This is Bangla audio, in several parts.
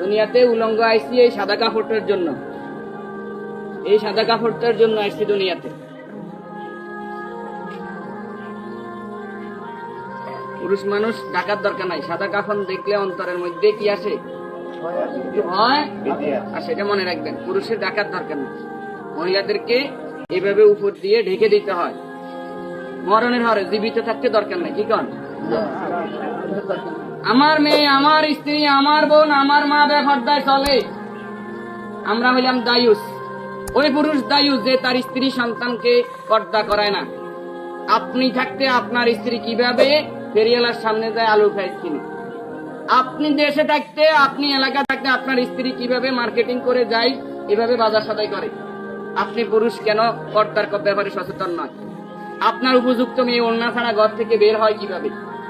দুনিয়াতে উলঙ্গ আইসি এই সাদা কাপড়টার জন্য। এই সাদা কাপড়টার জন্য আইসি দুনিয়াতে। পুরুষ মানুষ ডাকার দরকার নাই। সাদা কাফন দেখলে অন্তরের মধ্যে কি আসে? আর সেটা মনে রাখবেন পুরুষের ডাকার দরকার নাই। মহিলাদেরকে এভাবে উপর দিয়ে ঢেকে দিতে হয়। মরণের হরে জীবিত থাকতে দরকার নাই কি কন? আমার মেয়ে, আমার স্ত্রী, আমার বোন, আমার মা বেফর্দায় চলে। আমরা হইলাম দায়ুস। ওই পুরুষ দায়ুস যে তার স্ত্রী সন্তানকে পর্দা করায় না। আপনি থাকতে আপনার স্ত্রী কীভাবে ফেরিয়ালার সামনে যায় আলু কিনে আপনি দেশে থাকতে, আপনি এলাকা থাকতে আপনার স্ত্রী কীভাবে মার্কেটিং করে যায়, এভাবে বাজার সদাই করে। আপনি পুরুষ কেন পর্দার ব্যাপারে সচেতন নয়? আপনার উপযুক্ত মেয়ে অন্য ছাড়া ঘর থেকে বের হয় কীভাবে?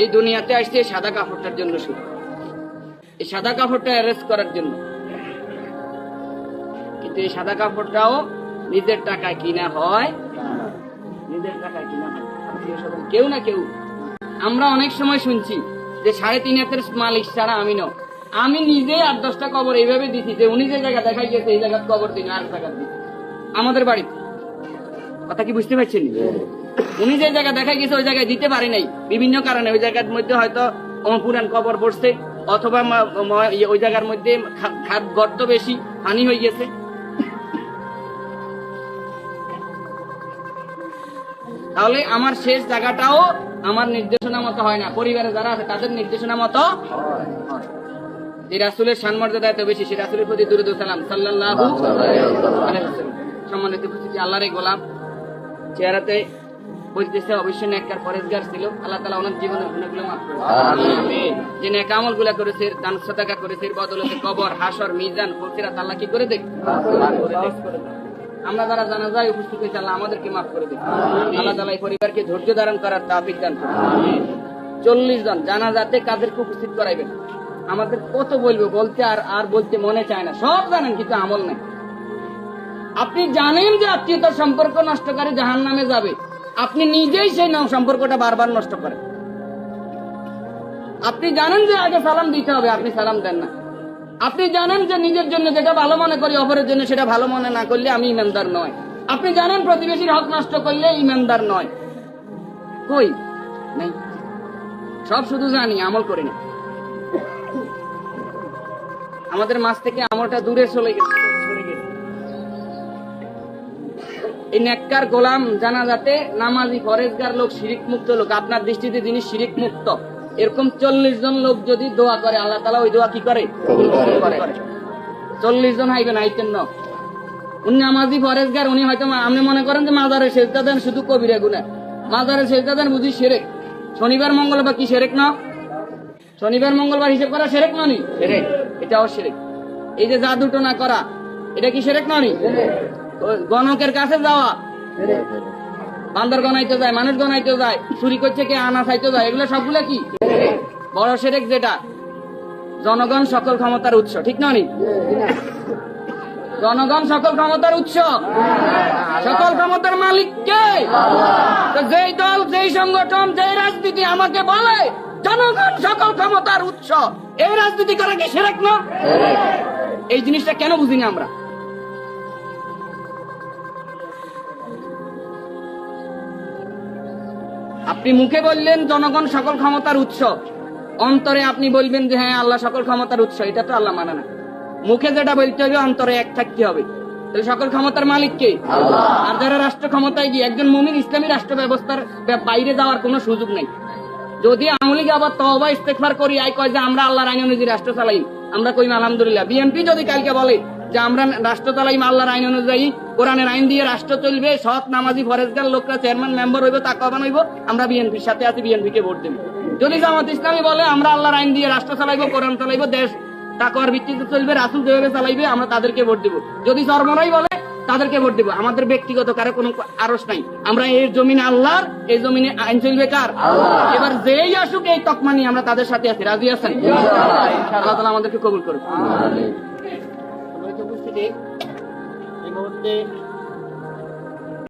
এই দুনিয়াতে আসছে সাদা কাপড়টার জন্য শুধু। এই সাদা কাপড়টা অ্যারেস্ট করার জন্য। কিন্তু এই সাদা কাপড়টাও নিজের টাকায় কিনা হয়। নিজের টাকায় কিনা হয়। কেউ না কেউ। আমরা অনেক সময় শুনছি যে সাড়ে তিন হাতের মালিক ছাড়া আমি ন আমি নিজে আট দশটা কবর এইভাবে দিছি যে উনি যে জায়গা দেখাই গেছে এই জায়গা কবর দিন আর জায়গা দিন আমাদের বাড়িতে। কথা কি বুঝতে পারছেন? উনি যে জায়গা দেখাই গেছে, ওই জায়গায় দিতে পারে নাই। বিভিন্ন কারণে ওই জায়গার মধ্যে হয়তো পুরান কবর পড়ছে, অথবা ইয়ে ওই জায়গার মধ্যে গর্ত বেশি, হানি হয়ে গেছে। তাহলে আমার শেষ জায়গাটাও আমার নির্দেশনা মতো হয় না। পরিবারে যারা আছে, তাদের নির্দেশনা মতো। যে রাসুলের সম্মর্যাদা এত বেশি, সে রাসুলের প্রতি দুরুদ সালাম। ওয়াসাল্লাম। সম্মানিত আল্লাহর গোলাম চেহারাতে বুঝতেছে অবশ্যই নেককার পরেজগার ছিল। আল্লাহ তাআলা ওনার জীবনের গুণাগুলো মাফ করে যে নেক আমলগুলা করেছে দান সদাকা করেছে বদলতে কবর হাসর মিজান ফকিরাত আল্লাহ কি করে দেখ আমরা যারা জানাজায় উপস্থিত হয়েছে আল্লাহ আমাদেরকে মাফ করে দেখ আল্লাহ তাআলা এই পরিবারকে ধৈর্য ধারণ করার তাফিক দান চল্লিশ জন জানাজাতে কাদেরকে উপস্থিত করাইবেন? আমাদের কত বলব বলতে আর আর বলতে মনে চায় না। সব জানেন কিন্তু আমল নেই। আপনি জানেন যে আত্মীয়তার সম্পর্ক নষ্টকারী জাহান নামে যাবে। আপনি নিজেই সেই নাম সম্পর্কটা বারবার নষ্ট করেন। আপনি জানেন যে আগে সালাম দিতে হবে, আপনি সালাম দেন না। আপনি জানেন যে নিজের জন্য যেটা ভালো মনে করি, অপরের জন্য সেটা ভালো মনে না করলে আমি ইমানদার নয়। আপনি জানেন প্রতিবেশীর হক নষ্ট করলে ইমানদার নয়। কই? নাই। সব শুধু জানি, আমল করি না। আমাদের মাছ থেকে আমলটা দূরে চলে গেছে গেছে। এই নেককার গোলাম জানা যাতে নামাজি ফরেজগার লোক শিরিক মুক্ত লোক। আপনার দৃষ্টিতে যিনি শিরিক মুক্ত এরকম চল্লিশ জন লোক যদি দোয়া করে, আল্লাহ তালা ওই দোয়া কি করে। চল্লিশ জন হাইবেন আইতেন না। উনি নামাজি ফরেজগার, উনি হয়তো আপনি মনে করেন যে মাজারে সেজদা দেন শুধু কবিরা গুনা মাজারে সেজদা দেন বুঝি সেরেক। শনিবার, মঙ্গলবার কি সেরেক না? শনিবার, মঙ্গলবার হিসেব করা সেরেক ননি সেরেক। এটাও সেরেক। এই যে জাদু টোনা করা, এটা কি সেরেক ননি গণকের কাছে যাওয়া। বান্দর গনাইতে যায়, মানুষ গনাইতে যায়, চুরি করছে কে, আনা খাইতে যায়, এগুলো সবগুলো কি? বড় সেরেক যেটা। জনগণ সকল ক্ষমতার উৎস, ঠিক ননি জনগণ সকল ক্ষমতার উৎস। সকল ক্ষমতার মালিক কে? যেই দল, যেই সংগঠন, যেই রাজনীতি আমাকে বলে, জনগণ সকল ক্ষমতার উৎস। এই রাজনীতি করা কি সেরেক না? এই জিনিসটা কেন বুঝিনি আমরা? আপনি মুখে বললেন জনগণ সকল ক্ষমতার উৎস। অন্তরে আপনি বলবেন যে হ্যাঁ আল্লাহ সকল ক্ষমতার উৎস এটা তো আল্লাহ মানে না। মুখে যেটা বলতে হবে অন্তরে এক থাকতে হবে। তাহলে সকল ক্ষমতার মালিক কে? আর যারা রাষ্ট্র ক্ষমতায় গিয়ে একজন মুমিন ইসলামী রাষ্ট্র ব্যবস্থার বাইরে যাওয়ার কোনো সুযোগ নেই। যদি আমলিকে আবার তহবা ইস্তেকবার করি আই কয় যে আমরা আল্লাহর আইন অনুযায়ী রাষ্ট্র চালাই। আমরা কইম আলহামদুলিল্লাহ। বিএনপি যদি কালকে বলে যে আমরা রাষ্ট্র চালাইম আল্লাহর আইন অনুযায়ী কোরআনের আইন দিয়ে রাষ্ট্র চলবে সৎ নামাজি ফরেজগার লোকরা চেয়ারম্যান মেম্বার হইব তাকবান হইব আমরা বিএনপির সাথে আছি বিএনপি কে ভোট দেব। যদি জামাত ইসলামী বলে আমরা আল্লাহর আইন দিয়ে রাষ্ট্র চালাইবো কোরআন চালাইবো দেশ তাকওয়ার ভিত্তিতে চলবে রাসুল যেভাবে চালাইবে আমরা তাদেরকে ভোট দিব। যদি সর্বনাই বলে তাদেরকে ভোট দিব। আমাদের ব্যক্তিগত কারও কোনো আরস নাই। আমরা এই জমিনে আল্লাহর এই জমিনে আইন চলবে কার? এবার যেই আসুক এই তকমা নিয়ে আমরা তাদের সাথে আছি। রাজি আছেন? আল্লাহ তালা আমাদেরকে কবুল করুন সম্মানিত এই মুহূর্তে